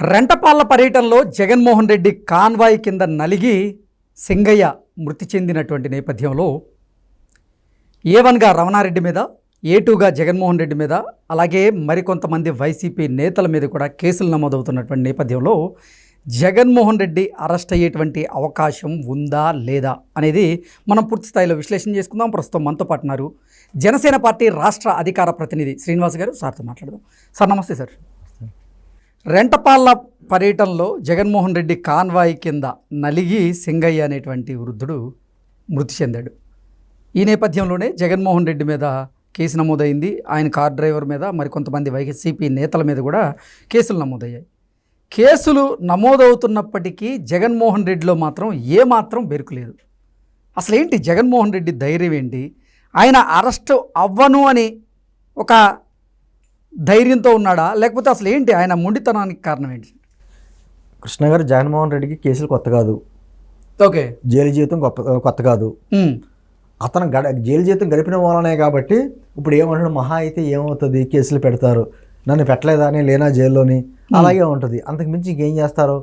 రెంటపాళ్ళ పర్యటనలో జగన్మోహన్ రెడ్డి కాన్వాయ్ కింద నలిగి సింగయ్య మృతి చెందినటువంటి నేపథ్యంలో ఏ వన్గా రమణారెడ్డి మీద ఏ టూగా జగన్మోహన్ రెడ్డి మీద అలాగే మరికొంతమంది వైసీపీ నేతల మీద కూడా కేసులు నమోదవుతున్నటువంటి నేపథ్యంలో జగన్మోహన్ రెడ్డి అరెస్ట్ అయ్యేటువంటి అవకాశం ఉందా లేదా అనేది మనం పూర్తి స్థాయిలో విశ్లేషణ చేసుకుందాం. ప్రస్తుతం మనతో పాటు ఉన్నారు జనసేన పార్టీ రాష్ట్ర అధికార ప్రతినిధి శ్రీనివాస్ గారు. సార్తో మాట్లాడదాం. సార్ నమస్తే సార్. రెంటపాళ్ళ పర్యటనలో జగన్మోహన్ రెడ్డి కాన్వాయ్ కింద నలిగి సింగయ్య అనేటువంటి వృద్ధుడు మృతి చెందాడు. ఈ నేపథ్యంలోనే జగన్మోహన్ రెడ్డి మీద కేసు నమోదైంది. ఆయన కార్ డ్రైవర్ మీద మరికొంతమంది వైసీపీ నేతల మీద కూడా కేసులు నమోదయ్యాయి. కేసులు నమోదవుతున్నప్పటికీ జగన్మోహన్ రెడ్డిలో మాత్రం ఏమాత్రం బెరుకులేదు. అసలు ఏంటి జగన్మోహన్ రెడ్డి ధైర్యం ఏంటి? ఆయన అరెస్ట్ అవ్వను అని ఒక ధైర్యంతో ఉన్నాడా? లేకపోతే అసలు ఏంటి ఆయన మొండితనానికి కారణం ఏంటి? కృష్ణ గారు జగన్మోహన్ రెడ్డికి కేసులు కొత్త కాదు. ఓకే. జైలు జీవితం గొప్ప కొత్త కాదు. అతను గడ జైలు జీవితం గడిపిన వలనే కాబట్టి ఇప్పుడు ఏమంటాడు మహా అయితే ఏమవుతుంది? కేసులు పెడతారు. నన్ను పెట్టలేదా? అని లేనా జైల్లోని? అలాగే ఉంటుంది. అంతకు మించి ఇంకేం చేస్తారు?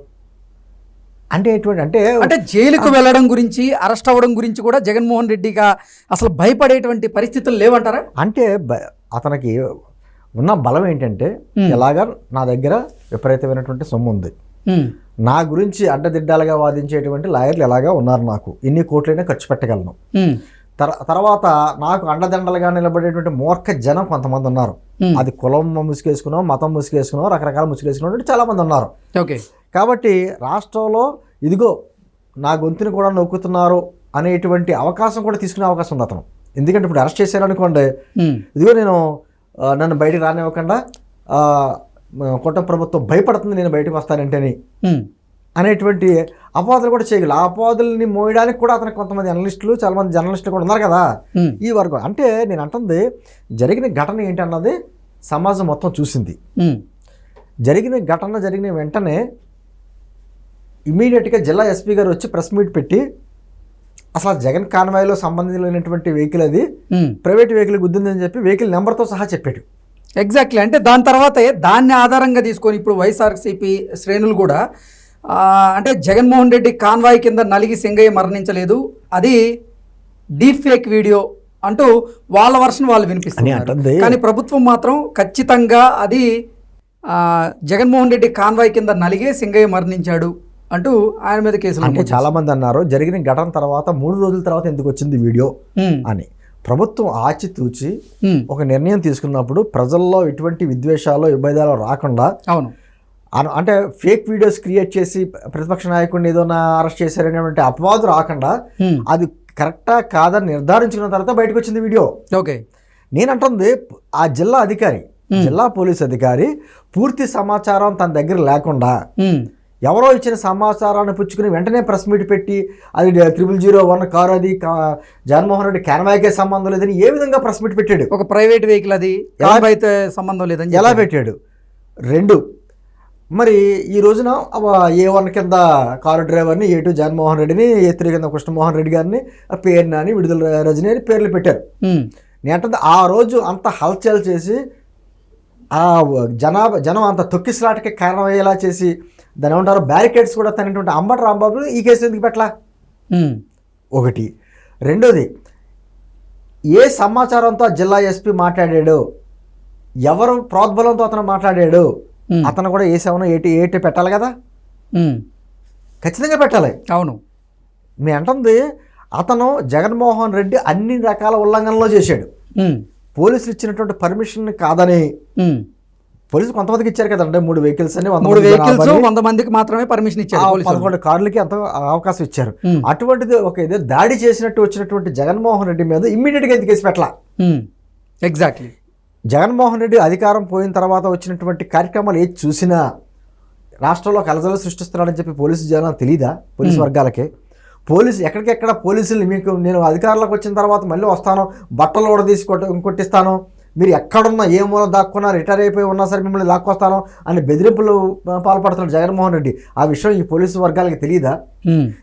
అంటే ఎటువంటి అంటే అంటే జైలుకు వెళ్ళడం గురించి అరెస్ట్ అవ్వడం గురించి కూడా జగన్మోహన్ రెడ్డిగా అసలు భయపడేటువంటి పరిస్థితులు లేవంటారా? అంటే అతనికి ఉన్న బలం ఏంటంటే. ఎలాగా నా దగ్గర విపరీతమైనటువంటి సొమ్ము ఉంది నా గురించి అడ్డదిడ్డాలుగా వాదించేటువంటి లాయర్లు ఎలాగా ఉన్నారు నాకు? ఎన్ని కోట్లైనా ఖర్చు పెట్టగలను. తర్వాత నాకు అండదండలుగా నిలబడేటువంటి మూర్ఖ జనం కొంతమంది ఉన్నారు. అది కులం ముసుగేసుకున్నాం మతం ముసుగేసుకున్నాం రకరకాల ముసుగేసుకున్నాం చాలా మంది ఉన్నారు. ఓకే. కాబట్టి రాష్ట్రంలో ఇదిగో నా గొంతుని కూడా నొక్కుతున్నారు అనేటువంటి అవకాశం కూడా తీసుకునే అవకాశం ఉంది అతను. ఎందుకంటే ఇప్పుడు అరెస్ట్ చేశారనుకోండి. ఇదిగో నేను నన్ను బయటికి రానివ్వకుండా ఆ, కూటమి ప్రభుత్వం భయపడుతుంది నేను బయటకు వస్తానంటేని అనేటువంటి అపవాదులు కూడా చేయగలరు. ఆ అపవాదుల్ని మోయడానికి కూడా అతనికి కొంతమంది అనలిస్టులు చాలా మంది జర్నలిస్టులు కూడా ఉన్నారు కదా. ఈ వర్గం. అంటే నేను అంటుంది జరిగిన ఘటన ఏంటన్నది సమాజం మొత్తం చూసింది. జరిగిన ఘటన జరిగిన వెంటనే ఇమీడియట్గా జిల్లా ఎస్పీ గారు వచ్చి ప్రెస్ మీట్ పెట్టి అసలు జగన్ కాన్వాయ్లో సంబంధించినటువంటి వెహికల్ అది. ప్రైవేట్ వెహికల్ గుద్దిందని చెప్పి వెహికల్ నెంబర్తో సహా చెప్పాడు. ఎగ్జాక్ట్లీ అంటే దాని తర్వాతే దాన్ని ఆధారంగా తీసుకొని ఇప్పుడు వైఎస్ఆర్సీపీ శ్రేణులు కూడా అంటే జగన్మోహన్ రెడ్డి కాన్వాయ్ కింద నలిగి సింగయ్య మరణించలేదు. అది డీప్ ఫేక్ వీడియో అంటూ వాళ్ళ వర్షన్ వాళ్ళు వినిపిస్తున్నారు. కానీ ప్రభుత్వం మాత్రం ఖచ్చితంగా అది జగన్మోహన్ రెడ్డి కాన్వాయ్ కింద నలిగే సింగయ్య మరణించాడు. అంటూ ఆయన మీద కేసులు అంటే చాలా మంది అన్నారు జరిగిన ఘటన తర్వాత మూడు రోజుల తర్వాత ఎందుకు వచ్చింది వీడియో అని. ప్రభుత్వం ఆచితూచి ఒక నిర్ణయం తీసుకున్నప్పుడు ప్రజల్లో ఎటువంటి విద్వేషాలు విభేదాలు రాకుండా అవును. అంటే ఫేక్ వీడియోస్ క్రియేట్ చేసి ప్రతిపక్ష నాయకుడిని ఏదో అరెస్ట్ చేశారనేటువంటి అపవాదు రాకుండా అది కరెక్టా కాదని నిర్ధారించుకున్న తర్వాత బయటకు వచ్చింది వీడియో. ఓకే. నేను అంటుంది ఆ జిల్లా అధికారి జిల్లా పోలీస్ అధికారి పూర్తి సమాచారం తన దగ్గర లేకుండా ఎవరో ఇచ్చిన సమాచారాన్ని పుచ్చుకుని వెంటనే ప్రెస్ మీట్ పెట్టి అది త్రిబుల్ జీరో వన్ కారు అది జగన్మోహన్ రెడ్డి క్యాన్వాయ్కే సంబంధం లేదని ఏ విధంగా ప్రెస్ మీట్ పెట్టాడు? ఒక ప్రైవేట్ వెహికల్ అది అయితే సంబంధం లేదని ఎలా. పెట్టాడు? రెండు. మరి ఈ రోజున ఏ వన్ కింద కారు డ్రైవర్ని ఏ టూ జగన్మోహన్ రెడ్డిని ఏ త్రీ కింద కృష్ణమోహన్ రెడ్డి గారిని ఆ పేరు నాని విడుదల రజని అని పేర్లు పెట్టారు. నేను ఆ రోజు అంత హల్చల్ చేసి ఆ జనాభా జనం అంత తొక్కిసలాటకి కారణమయ్యేలా చేసి దాని ఏమంటారు? బ్యారికేడ్స్ కూడా తనటువంటి అంబటి రాంబాబు ఈ కేసు ఎందుకు పెట్టలా? ఒకటి. రెండోది ఏ సమాచారంతో జిల్లా ఎస్పీ మాట్లాడాడు ఎవరు ప్రోద్బలంతో అతను మాట్లాడాడు అతను కూడా ఏ సెవెన్ ఎయిటీ ఎయిట్ పెట్టాలి కదా? ఖచ్చితంగా పెట్టాలి. అవును. మీ అంటుంది అతను జగన్మోహన్ రెడ్డి అన్ని రకాల ఉల్లంఘనలు చేశాడు. పోలీసులు ఇచ్చినటువంటి పర్మిషన్ కాదని ఉమ్. పోలీసులు కొంతమందికి ఇచ్చారు కదండి మూడు వెహికల్స్ అని మూడు వెహికల్స్ వంద మందికి మాత్రమే పర్మిషన్ ఇచ్చారు పదకొండు కార్లకి అంత అవకాశం ఇచ్చారు. అటువంటిది ఒక ఏదో దాడి చేసినట్టు వచ్చినటువంటి జగన్మోహన్ రెడ్డి మీద ఇమ్మీడియట్గా ఎందుకు కేసు పెట్టలా. ఎగ్జాక్ట్లీ జగన్మోహన్ రెడ్డి అధికారం పోయిన తర్వాత వచ్చినటువంటి కార్యక్రమాలు ఏది చూసినా రాష్ట్రంలో కలజలు సృష్టిస్తున్నాడని చెప్పి పోలీసు జనాలు తెలియదా పోలీసు వర్గాలకి. పోలీసు ఎక్కడికెక్కడ పోలీసులు మీకు నేను అధికారంలోకి వచ్చిన తర్వాత మళ్ళీ వస్తాను బట్టలు కూడా తీసి కొట్ట కొట్టిస్తాను. మీరు ఎక్కడున్నా ఏ మూల దాక్కున్నా రిటైర్ అయిపోయి ఉన్నా సరే మిమ్మల్ని లాక్కొస్తాను అని బెదిరింపులు పాల్పడుతున్నాడు జగన్మోహన్ రెడ్డి. ఆ విషయం ఈ పోలీసు వర్గాలకి తెలియదా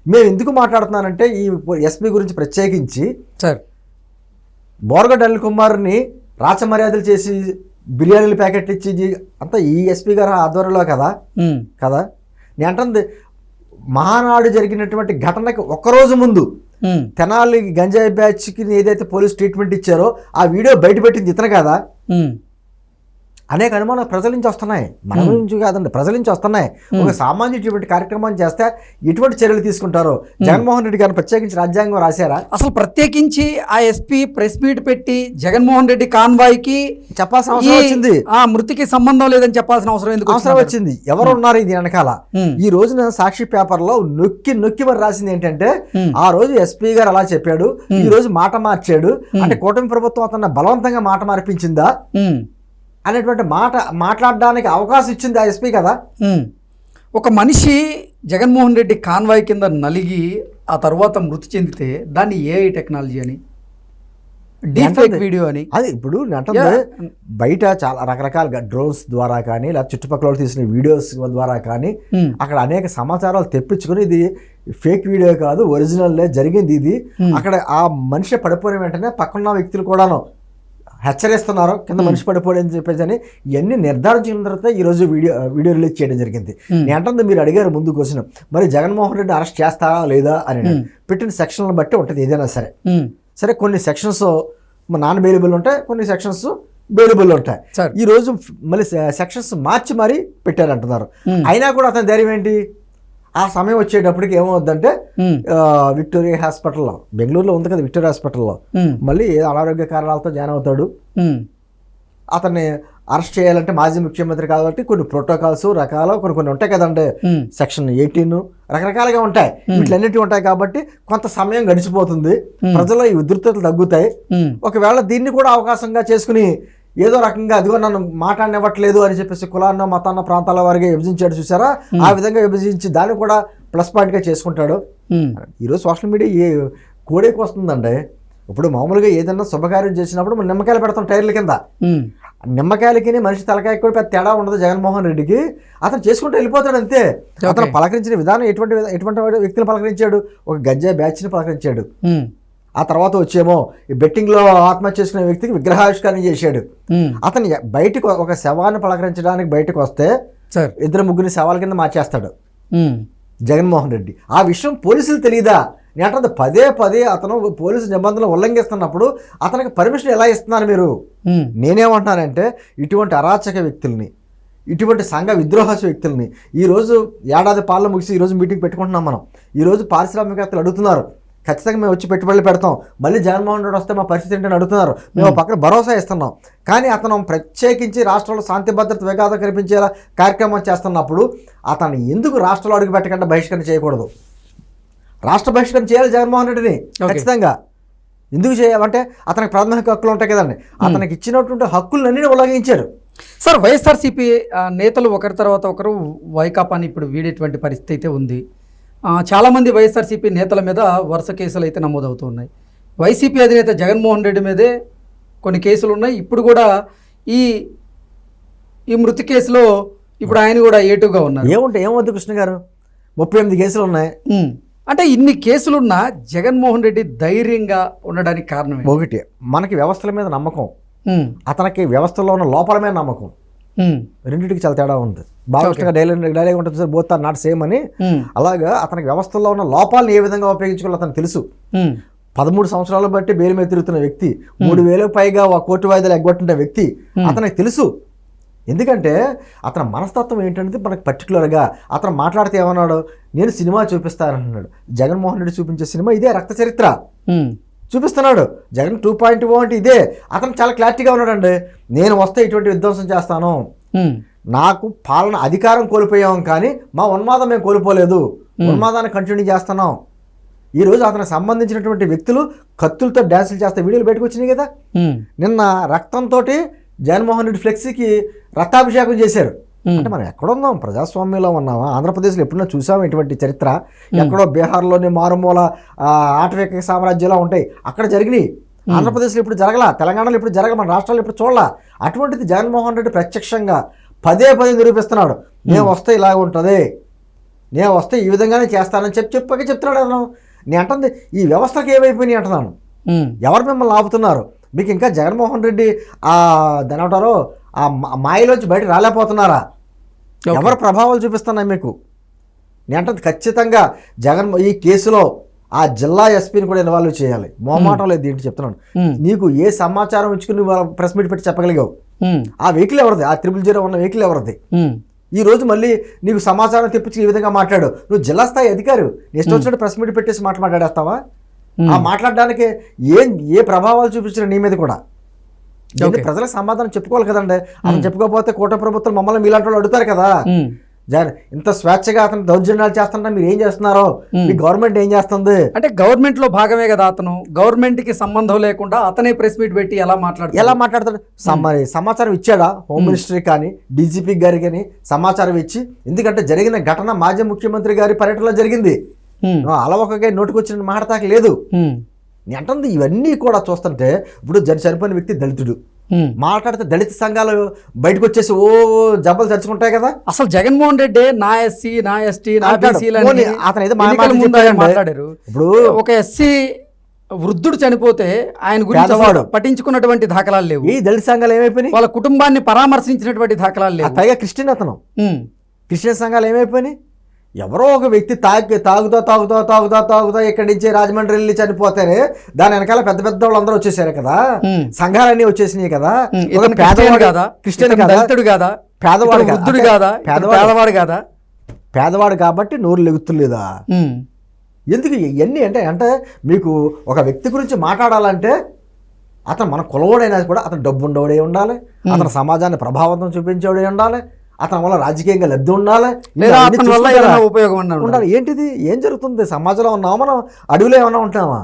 మేము ఎందుకు మాట్లాడుతున్నానంటే ఈ ఎస్పీ గురించి ప్రత్యేకించి సార్. బోర్గడ్ అనిల్ కుమార్ని రాచమర్యాదలు చేసి బిర్యానీలు ప్యాకెట్ ఇచ్చి అంతా ఈ ఎస్పీ గారు ఆధ్వర్యంలో కదా? కదా? నేను అంటుంది మహానాడు జరిగినటువంటి ఘటనకి ఒక్కరోజు ముందు తెనాలి గంజాయి బ్యాచ్కి ఏదైతే పోలీస్ ట్రీట్మెంట్ ఇచ్చారో ఆ వీడియో బయటపెట్టింది ఇతను కదా? అనేక అనుమానాలు ప్రజల నుంచి వస్తున్నాయి. మన నుంచి కాదండి ప్రజల నుంచి వస్తున్నాయి. ఒక సామాన్య ఇటువంటి కార్యక్రమం చేస్తే ఎటువంటి చర్యలు తీసుకుంటారో? జగన్మోహన్ రెడ్డి గారిని ప్రత్యేకించి రాజ్యాంగం రాశారా? అసలు ప్రత్యేకించి ఆ ఎస్పీ ప్రెస్ మీట్ పెట్టి జగన్మోహన్ రెడ్డి కాన్వాయ్కి చెప్పాల్సిన అవసరం వచ్చింది. ఆ మృతికి సంబంధం లేదని చెప్పాల్సిన అవసరం ఎందుకు అవసరం వచ్చింది? ఎవరు ఉన్నారు ఇది వెనకాల? ఈ రోజున సాక్షి పేపర్లో నొక్కి నొక్కి మరి రాసింది ఏంటంటే ఆ రోజు ఎస్పీ గారు అలా చెప్పాడు ఈ రోజు మాట మార్చాడు అంటే కూటమి ప్రభుత్వం అతన్ని బలవంతంగా మాట మార్పించిందా? అనేటువంటి మాట మాట్లాడడానికి అవకాశం ఇచ్చింది ఆ ఎస్పీ కదా. ఒక మనిషి జగన్మోహన్ రెడ్డి కాన్వాయ్ కింద నలిగి ఆ తర్వాత మృతి చెందితే దాన్ని ఏఐ టెక్నాలజీ అని డీప్ ఫేక్ వీడియో అని అది ఇప్పుడు Yeah. బయట చాలా రకరకాలుగా డ్రోన్స్ ద్వారా కానీ లేదా చుట్టుపక్కల తీసిన వీడియోస్ ద్వారా కానీ అక్కడ అనేక సమాచారాలు తెప్పించుకొని ఇది ఫేక్ వీడియో కాదు ఒరిజినల్లే జరిగింది ఇది. అక్కడ ఆ మనిషి పడిపోయిన వెంటనే పక్కన వ్యక్తులు కూడాను హెచ్చరిస్తున్నారు కింద మనిషి పడిపోయి అని చెప్పేసి అని ఇవన్నీ నిర్ధారించిన తర్వాత ఈ రోజు వీడియో వీడియో రిలీజ్ చేయడం జరిగింది. నేను అంటుంది మీరు అడిగారు ముందు క్వశ్చన్ మరి జగన్మోహన్ రెడ్డి అరెస్ట్ చేస్తారా లేదా అని పెట్టిన సెక్షన్లను బట్టి ఉంటుంది ఏదైనా సరే. సరే కొన్ని సెక్షన్స్ నాన్ బెయిలబుల్ ఉంటాయి కొన్ని సెక్షన్స్ బెయిలబుల్ ఉంటాయి. ఈ రోజు మళ్ళీ సెక్షన్స్ మార్చి మరీ పెట్టారంటున్నారు. అయినా కూడా అతని ధైర్యం ఏంటి? ఆ సమయం వచ్చేటప్పటికి ఏమవుద్దంటే విక్టోరియా హాస్పిటల్లో బెంగళూరులో ఉంది కదా విక్టోరియా హాస్పిటల్లో. మళ్ళీ అనారోగ్య కారణాలతో జాయిన్ అవుతాడు. అతన్ని అరెస్ట్ చేయాలంటే మాజీ ముఖ్యమంత్రి కాబట్టి కొన్ని ప్రోటోకాల్స్ రకాలు కొన్ని కొన్ని ఉంటాయి కదండి. సెక్షన్ ఎయిటీన్ రకరకాలుగా ఉంటాయి. వీటిలన్నిటి ఉంటాయి కాబట్టి కొంత సమయం గడిచిపోతుంది. ప్రజల్లో ఈ ఉధృతలు తగ్గుతాయి. ఒకవేళ దీన్ని కూడా అవకాశంగా చేసుకుని ఏదో రకంగా అదిగో నన్ను మాట్లాడనివ్వట్లేదు అని చెప్పేసి కులాన్న మతాన్న ప్రాంతాల వారిగా విభజించాడు చూసారా? ఆ విధంగా విభజించి దాన్ని కూడా ప్లస్ పాయింట్గా చేసుకుంటాడు. ఈరోజు సోషల్ మీడియా ఏ కోడేకి వస్తుందండి ఇప్పుడు మామూలుగా ఏదైనా శుభకార్యం చేసినప్పుడు మనం నిమ్మకాయలు పెడతాం టైర్ల కింద. నిమ్మకాయలకి మనిషి తలకాయ కూడా పెద్ద తేడా ఉండదు జగన్మోహన్ రెడ్డికి. అతను చేసుకుంటూ వెళ్ళిపోతాడు అంతే. అతను పలకరించిన విధానం ఎటువంటి ఎటువంటి వ్యక్తిని పలకరించాడు? ఒక గంజాయి బ్యాచ్ని పలకరించాడు. ఆ తర్వాత వచ్చేమో ఈ బెట్టింగ్లో ఆత్మహత్య చేసుకునే వ్యక్తికి విగ్రహావిష్కరణ చేశాడు. అతను బయటకు ఒక శవాన్ని పలకరించడానికి బయటకు వస్తే సార్. ఇద్దరు ముగ్గురిని శవాల కింద మార్చేస్తాడు. జగన్మోహన్ రెడ్డి. ఆ విషయం పోలీసులు తెలియదా నేను అంటుంది పదే పదే అతను పోలీసు నిబంధనలు ఉల్లంఘిస్తున్నప్పుడు అతనికి పర్మిషన్ ఎలా ఇస్తున్నారు మీరు? నేనేమంటున్నానంటే ఇటువంటి అరాచక వ్యక్తుల్ని ఇటువంటి సంఘ విద్రోహ వ్యక్తుల్ని ఈరోజు ఏడాది పాలన ముగిసి ఈరోజు మీటింగ్ పెట్టుకుంటున్నాం మనం. ఈరోజు పారిశ్రామికవేత్తలు అడుగుతున్నారు. ఖచ్చితంగా మేము వచ్చి పెట్టుబడులు పెడతాం. మళ్ళీ జగన్మోహన్ రెడ్డి వస్తే మా పరిస్థితి ఏంటని అడుగుతున్నారు. మేము పక్కన భరోసా ఇస్తున్నాం. కానీ అతను ప్రత్యేకించి రాష్ట్రంలో శాంతి భద్రత విఘాతం కనిపించేలా కార్యక్రమం చేస్తున్నప్పుడు అతను ఎందుకు రాష్ట్రంలో అడుగు పెట్టకుండా బహిష్కరణ చేయకూడదు? రాష్ట్ర బహిష్కరణ చేయాలి జగన్మోహన్ రెడ్డిని. ఖచ్చితంగా. ఎందుకు చేయాలంటే అతనికి ప్రాథమిక హక్కులు ఉంటాయి కదండి. అతనికి ఇచ్చినటువంటి హక్కులన్నీ ఉల్లంఘించారు. సార్ వైఎస్ఆర్సీపీ నేతలు ఒకరి తర్వాత ఒకరు వైకాపాని ఇప్పుడు వీడేటువంటి పరిస్థితి అయితే ఉంది. చాలామంది వైఎస్ఆర్సీపీ నేతల మీద వరుస కేసులు అయితే నమోదవుతూ ఉన్నాయి వైసీపీ అధినేత జగన్మోహన్ రెడ్డి మీదే కొన్ని కేసులు ఉన్నాయి. ఇప్పుడు కూడా ఈ ఈ మృతి కేసులో ఇప్పుడు ఆయన కూడా ఏటుగా ఉన్నారు. ఏముంటాయి? ఏమవుతుంది కృష్ణ గారు? ముప్పై ఎనిమిది కేసులు ఉన్నాయి. అంటే ఇన్ని కేసులున్నా జగన్మోహన్ రెడ్డి ధైర్యంగా ఉండడానికి కారణం? ఒకటి మనకి వ్యవస్థల మీద నమ్మకం. అతనికి వ్యవస్థలో ఉన్న లోపల మీద నమ్మకం. రెండింటికి చాలా తేడా ఉంది. బాగా డైలాగ్ డైలాగ్ ఉంటుంది sir both are not same అని. అలాగా అతనికి వ్యవస్థలో ఉన్న లోపాలను ఏ విధంగా ఉపయోగించుకోవాలో అతనికి తెలుసు. పదమూడు సంవత్సరాలు బట్టి బెయిల్ మీద తిరుగుతున్న వ్యక్తి మూడు వేలకు పైగా ఆ కోర్టు వాయిదాలు ఎగ్గొట్టిన వ్యక్తి అతనికి తెలుసు. ఎందుకంటే అతని మనస్తత్వం ఏంటనేది మనకు పర్టికులర్గా అతను మాట్లాడితే ఏమన్నాడు? నేను సినిమా చూపిస్తానంటున్నాడు. జగన్మోహన్ రెడ్డి చూపించే సినిమా ఇదే రక్త చరిత్ర. చూపిస్తున్నాడు. జగన్ టూ పాయింట్ ఓ అంటే ఇదే. అతను చాలా క్లారిటీగా ఉన్నాడండి. నేను వస్తే ఇటువంటి విధ్వంసం చేస్తాను. నాకు పాలన అధికారం కోల్పోయాం కానీ మా ఉన్మాదం మేము కోల్పోలేదు. ఉన్మాదాన్ని కంటిన్యూ చేస్తున్నాం. ఈ రోజు అతనికి సంబంధించినటువంటి వ్యక్తులు కత్తులతో డ్యాన్సులు చేస్తే వీడియోలు బయటకు వచ్చినాయి కదా? నిన్న రక్తంతో జగన్మోహన్ రెడ్డి ఫ్లెక్సీకి రక్తాభిషేకం చేశారు. అంటే మనం ఎక్కడున్నాం? ప్రజాస్వామ్యంలో ఉన్నామా? ఆంధ్రప్రదేశ్లో ఎప్పుడన్నా చూసాం ఇటువంటి చరిత్ర? ఎక్కడో బీహార్లోని మారుమూల ఆటవిక సామ్రాజ్యాలు ఉంటాయి. అక్కడ జరిగినాయి. ఆంధ్రప్రదేశ్లో ఇప్పుడు జరగలా? తెలంగాణలో ఇప్పుడు జరగల మన రాష్ట్రాల్లో ఇప్పుడు చూడలా? అటువంటిది జగన్మోహన్ రెడ్డి ప్రత్యక్షంగా పదే పదే నిరూపిస్తున్నాడు. నేను వస్తే ఇలా ఉంటుంది. నేను వస్తే ఈ విధంగానే చేస్తానని చెప్పి చెప్పక చెప్తున్నాడు అతను. నేను అంటుంది ఈ వ్యవస్థకి ఏమైపోయినాయి అంటున్నాను. ఎవరు మిమ్మల్ని ఆపుతున్నారు? మీకు ఇంకా జగన్మోహన్ రెడ్డి ఆ దాని ఆ మాయలోంచి బయట రాలేకపోతున్నారా. ఎవరు ప్రభావాలు చూపిస్తున్నాయి మీకు? నేను ఖచ్చితంగా జగన్ ఈ కేసులో ఆ జిల్లా ఎస్పీని కూడా ఇన్వాల్వ్ చేయాలి. మొహమాటం లేదు ఏంటి చెప్తున్నాను. నీకు ఏ సమాచారం ఇచ్చుకుని ప్రెస్ మీట్ పెట్టి చెప్పగలిగావు? ఆ వెహికల్ ఎవరిది? ఆ త్రిపుల్ జీరో ఉన్న వెహికల్ ఎవరిది? ఈ రోజు మళ్ళీ నీకు సమాచారం తెప్పించి ఈ విధంగా మాట్లాడు. నువ్వు జిల్లా స్థాయి అధికారి. నీ ఇష్టం వచ్చినట్టు ప్రెస్ మీట్ పెట్టేసి మాట మాట్లాడేస్తావా ఆ మాట్లాడడానికి ఏం ఏ ప్రభావాలు చూపించిన నీ మీద కూడా? దీన్ని. ప్రజలకు సమాధానం చెప్పుకోవాలి కదండి. అతను చెప్పుకోకపోతే కూట ప్రభుత్వం మమ్మల్ని మీలాంటి వాళ్ళు అడుగుతారు కదా. ఇంత స్వేచ్ఛగా అతను దౌర్జన్యాలు చేస్తుంటే మీరు ఏం చేస్తున్నారో? మీ గవర్నమెంట్ ఏం చేస్తుంది? అంటే గవర్నమెంట్లో భాగమే కదా అతను. గవర్నమెంట్కి సంబంధం లేకుండా అతనే ప్రెస్ మీట్ పెట్టి ఎలా మాట్లాడతాడు? ఎలా మాట్లాడతాడు? సమాచారం ఇచ్చాడా? హోమ్ మినిస్టర్ కానీ డీజీపీ గారికి కానీ సమాచారం ఇచ్చి ఎందుకంటే జరిగిన ఘటన మాజీ ముఖ్యమంత్రి గారి పర్యటనలో జరిగింది. అలవకగా నోటికొచ్చిన మాట్లాడతాక లేదు. అంటుంది ఇవన్నీ కూడా చూస్తుంటే ఇప్పుడు జన చనిపోయిన వ్యక్తి దళితుడు. మాట్లాడితే దళిత సంఘాలు బయటకు వచ్చేసి ఓ జబ్బలు చరుచుకుంటాయి కదా? అసలు జగన్మోహన్ రెడ్డి నా ఎస్సీ నా ఎస్టీ నా అతను ఏదో. మాట్లాడారు. ఇప్పుడు ఒక ఎస్సీ వృద్ధుడు చనిపోతే ఆయన గురించి. పట్టించుకున్నటువంటి దాఖలాలు లేవు. ఈ దళిత సంఘాలు ఏమైపోయినాయి? వాళ్ళ కుటుంబాన్ని పరామర్శించినటువంటి దాఖలాలు లేవు. పైగా క్రిస్టియన్ అతను. క్రిస్టియన్ సంఘాలు ఏమైపోయినాయి? ఎవరో ఒక వ్యక్తి తాగి తాగుతా తాగుతా తాగుతా తాగుతా ఇక్కడి నుంచి రాజమండ్రి వెళ్ళి చనిపోతేనే దాని వెనకాల పెద్ద పెద్ద వాళ్ళందరూ వచ్చేసారు కదా. సంఘాలన్నీ వచ్చేసినాయి కదా. పేదవాడు కాదా? క్రిస్టియన్ దళితుడు కాదా? పేదవాడు? వృద్ధుడు కాదా? పేదవాడు. కాదా? పేదవాడు కాబట్టి నోరు లెగుతులేదా? ఎందుకు ఇవన్నీ అంటే అంటే మీకు ఒక వ్యక్తి గురించి మాట్లాడాలంటే అతను మన కులవాడైనా కూడా అతను డబ్బు ఉండేవాడే ఉండాలి అతను సమాజాన్ని ప్రభావితం చూపించేవాడే ఉండాలి. అతని వల్ల రాజకీయంగా లబ్ధి ఉండాలి? ఉపయోగం ఉండాలి. ఏంటిది? ఏం జరుగుతుంది? సమాజంలో ఉన్నామా మనం అడవిలో ఏమన్నా ఉంటామా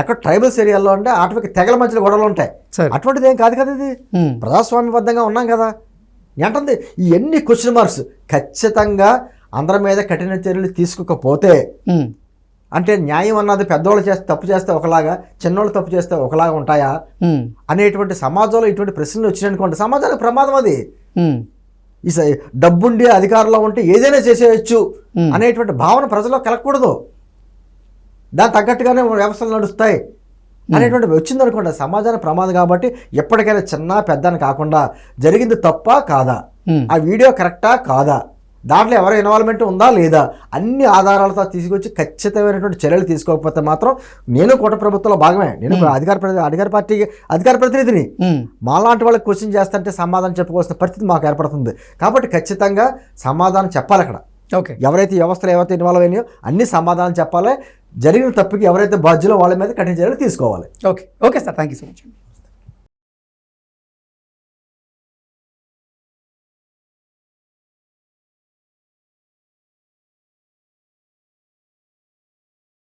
ఎక్కడ ట్రైబల్స్ ఏరియాలో అంటే ఆటవిక తెగల మధ్యలో గొడవలు ఉంటాయి. అటువంటిది ఏం కాదు కదా ఇది? ప్రజాస్వామ్యబద్ధంగా ఉన్నాం కదా. ఏంటంది ఇవన్నీ క్వశ్చన్ మార్క్స్ ఖచ్చితంగా అందరి మీద కఠిన చర్యలు తీసుకోకపోతే అంటే న్యాయం అన్నది పెద్దవాళ్ళు చేస్తే తప్పు చేస్తే ఒకలాగా చిన్నోళ్ళు తప్పు చేస్తే ఒకలాగా ఉంటాయా? అనేటువంటి సమాజంలో ఇటువంటి ప్రశ్నలు వచ్చినాయనుకోండి. సమాజానికి ప్రమాదం అది. ఈ డబ్బుండి అధికారంలో ఉంటే ఏదైనా చేసేయచ్చు. అనేటువంటి భావన ప్రజల్లో కలగకూడదు. దాని తగ్గట్టుగానే వ్యవస్థలు నడుస్తాయి. అనేటువంటి వచ్చిందనుకోండి సమాజానికి ప్రమాదం కాబట్టి ఎప్పటికైనా చిన్న పెద్ద అని కాకుండా జరిగింది తప్ప కాదా. ఆ వీడియో కరెక్టా కాదా? దాంట్లో ఎవరి ఇన్వాల్వ్మెంట్ ఉందా లేదా? అన్ని ఆధారాలతో తీసుకొచ్చి ఖచ్చితమైనటువంటి చర్యలు తీసుకోకపోతే మాత్రం నేను కూట ప్రభుత్వంలో భాగమే. నేను అధికార అధికార పార్టీకి అధికార ప్రతినిధిని. మాలాంటి వాళ్ళకి క్వశ్చన్ చేస్తుంటే సమాధానం చెప్పుకోవాల్సిన పరిస్థితి మాకు ఏర్పడుతుంది. కాబట్టి ఖచ్చితంగా సమాధానం చెప్పాలి అక్కడ. ఓకే. ఎవరైతే వ్యవస్థలు ఏవైతే ఇన్వాల్వ్ అయినాయో అన్ని సమాధానం చెప్పాలి. జరిగిన తప్పుకి ఎవరైతే బాధ్యులో వాళ్ళ మీద కఠిన చర్యలు తీసుకోవాలి. Okay. Okay sir. Thank you so much